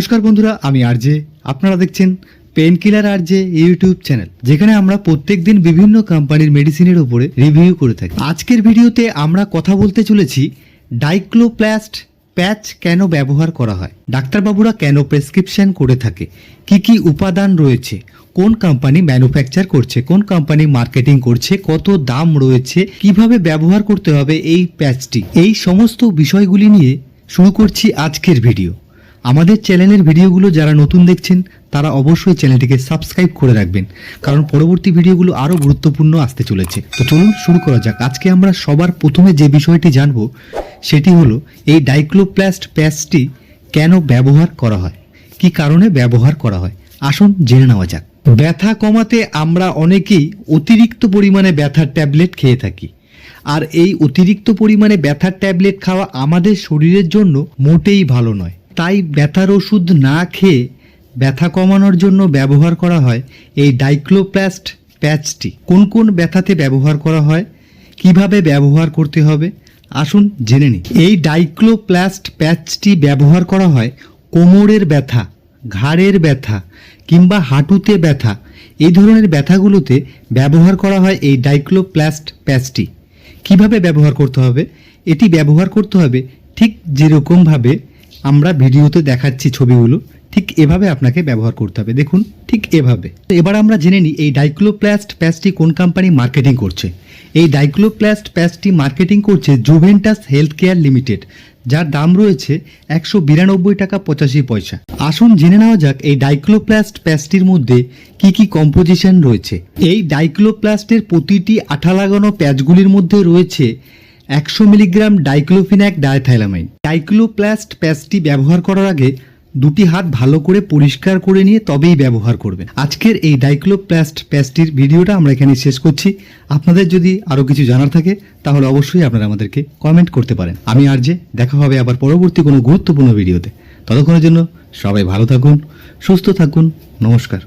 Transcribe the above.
নমস্কার বন্ধুরা, আমি আরজে। আপনারা দেখছেন pain killer RJ YouTube channel, যেখানে আমরা প্রত্যেকদিন বিভিন্ন কোম্পানির মেডিসিনের উপরে রিভিউ করে থাকি। আজকের ভিডিওতে আমরা কথা বলতে চলেছি ডাইক্লোপ্লাস্ট প্যাচ কেন ব্যবহার করা হয়? ডাক্তারবাবুরা কেন প্রেসক্রিপশন করে থাকে? কি কি উপাদান রয়েছে? কোন কোম্পানি ম্যানুফ্যাকচার করছে? কোন কোম্পানি মার্কেটিং করছে? কত দাম রয়েছে? কীভাবে ব্যবহার করতে হবে এই প্যাচটি? এই সমস্ত বিষয়গুলি নিয়ে শুরু করছি আজকের ভিডিও। আমাদের চ্যানেলের ভিডিওগুলো যারা নতুন দেখছেন, তারা অবশ্যই চ্যানেলটিকে সাবস্ক্রাইব করে রাখবেন, কারণ পরবর্তী ভিডিওগুলো আরও গুরুত্বপূর্ণ আসতে চলেছে। তো চলুন শুরু করা যাক। আজকে আমরা সবার প্রথমে যে বিষয়টি জানব, সেটি হলো এই ডাইক্লোপ্লাস্ট প্যাচটি কেন ব্যবহার করা হয়? কি কারণে ব্যবহার করা হয়? আসুন জেনে নেওয়া যাক। ব্যথা কমাতে আমরা অনেকেই অতিরিক্ত পরিমাণে ব্যথার ট্যাবলেট খেয়ে থাকি। আর এই অতিরিক্ত পরিমাণে ব্যথার ট্যাবলেট খাওয়া আমাদের শরীরের জন্য মোটেই ভালো নয়। তাই ব্যথার ওষুধ না খেয়ে ব্যথা কমানোর জন্য ব্যবহার করা হয় এই ডাইক্লোপ্লাস্ট প্যাচটি। কোন কোন ব্যথাতে ব্যবহার করা হয়? কীভাবে ব্যবহার করতে হবে? আসুন জেনে নিই। এই ডাইক্লোপ্লাস্ট প্যাচটি ব্যবহার করা হয় কোমরের ব্যথা, ঘাড়ের ব্যথা কিংবা হাঁটুতে ব্যথা। এই ধরনের ব্যথাগুলোতে ব্যবহার করা হয় এই ডাইক্লোপ্লাস্ট প্যাচটি। কীভাবে ব্যবহার করতে হবে? এটি ব্যবহার করতে হবে ঠিক যেরকমভাবে আমরা ভিডিওতে দেখাচ্ছি ছবিগুলো, ঠিক এভাবে আপনাকে ব্যবহার করতে হবে। দেখুন, ঠিক এভাবে। এবার আমরা জেনে নিই এই ডাইক্লোপ্লাস্ট প্যাচটি কোন কোম্পানি মার্কেটিং করছে। এই ডাইক্লোপ্লাস্ট প্যাচটি মার্কেটিং করছে জুভেন্টাস হেলথ কেয়ার লিমিটেড যার দাম রয়েছে একশো বিরানব্বই টাকা পঁচাশি পয়সা। আসুন জেনে নেওয়া যাক এই ডাইক্লোপ্লাস্ট প্যাচটির মধ্যে কি কি কম্পোজিশন রয়েছে। এই ডাইক্লোপ্লাস্টের প্রতিটি আঠা লাগানো প্যাচগুলির মধ্যে রয়েছে একশো মিলিগ্রাম ডাইক্লোফিনাক ডায়থাইলামাইন ডাইক্লোপ্লাস্ট প্যাচটি ব্যবহার করার আগে দুটি হাত ভালো করে পরিষ্কার করে নিয়ে তবেই ব্যবহার করবেন। আজকের এই ডাইক্লোপ্লাস্ট প্যাচটির ভিডিওটা আমরা এখানে শেষ করছি। আপনাদের যদি আরও কিছু জানার থাকে, তাহলে অবশ্যই আপনারা আমাদেরকে কমেন্ট করতে পারেন। আমি আর যে দেখা হবে আবার পরবর্তী কোনো গুরুত্বপূর্ণ ভিডিওতে। ততক্ষণের জন্য সবাই ভালো থাকুন, সুস্থ থাকুন, নমস্কার।